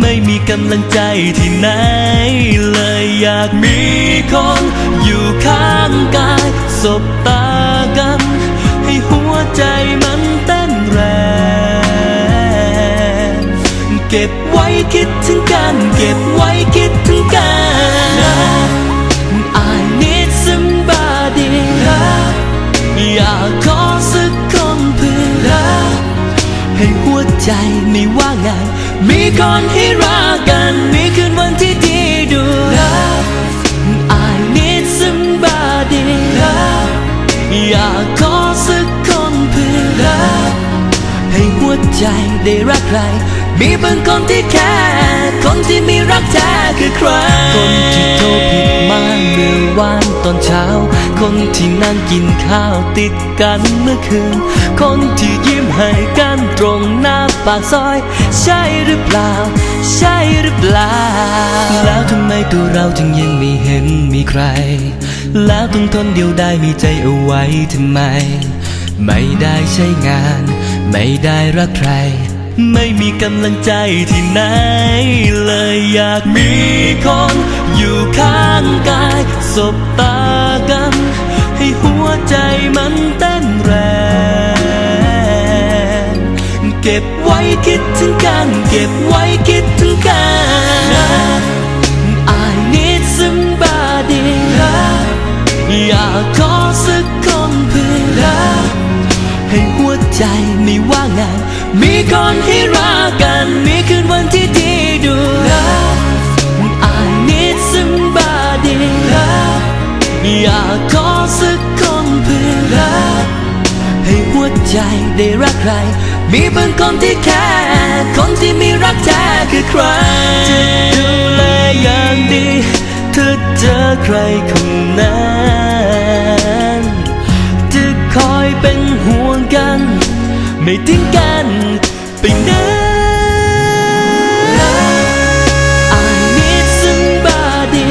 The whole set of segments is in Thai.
ไม่มีกำลังใจที่ไหน เลยอยากมีคนอยู่ข้างกาย สบตากัน ให้หัวใจมันเต้นแรง เก็บไว้คิดถึงกัน เก็บไว้คิดถึงกัน I need somebody อยากขอสักคนเพื่อให้หัวใจไม่ว่างงาน มีคนให้รักกัน มีคืนวันที่ดีดูรัก I need somebody อยากขอสักคนเพื่อรักให้หัวใจได้รักใคร มีบางคนที่แค่ คนที่มีรักแท้คือใคร คนที่โทรผิดมาเมื่อวานตอนเช้า คนที่นั่งกินข้าวติดกันเมื่อคืน คนที่ยิ้มให้กันตรงหน้าปากซอย ใช่หรือเปล่า ใช่หรือเปล่า แล้วทำไมตัวเราจึงยังไม่เห็นมีใคร แล้วต้องทนเดียวได้มีใจเอาไว้ทำไม ไม่ได้ใช้งาน ไม่ได้รักใคร ไม่มีกำลังใจที่ไหน เลยอยากมีคนอยู่ข้างกายสบตากัน ให้หัวใจมันเต้นแรง เก็บไว้คิดถึงกัน เก็บไว้คิดถึงกัน I need somebody อยากขอ ใจไม่ว่างงาน มีคนให้รักกัน มีคืนวันที่ดีดูรัก I need somebody Love อยากขอสักคนเพื่อรักให้หัวใจได้รักใคร มีบางคนที่แค่ คนที่มีรักแท้คือใคร จะดูแลอย่างดีเธอเจอใครคนนั้น ไม่ทิ้งกันไปไหน I need somebody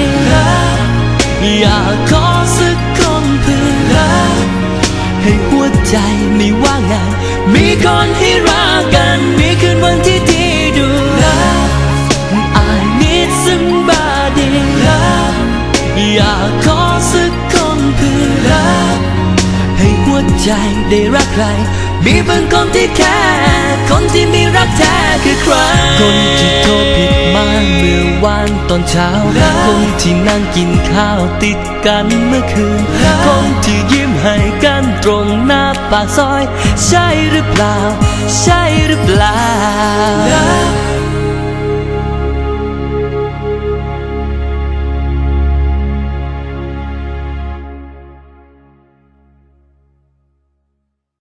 อยากขอสักคนเพื่อรักให้หัวใจไม่ว่างงานมีคนให้รักกัน มีคืนวันที่ดีดูรัก I need somebody อยากขอสักคนเพื่อรัก วใจได้รักใคร มีบางคนที่แค่คนที่มีรักแท้คือใคร คนที่โทรผิดมาเมื่อวานตอนเช้า คนที่นั่งกินข้าวติดกันเมื่อคืน คนที่ยิ้มให้กันตรงหน้าปากซอย ใช่หรือเปล่า ใช่หรือเปล่า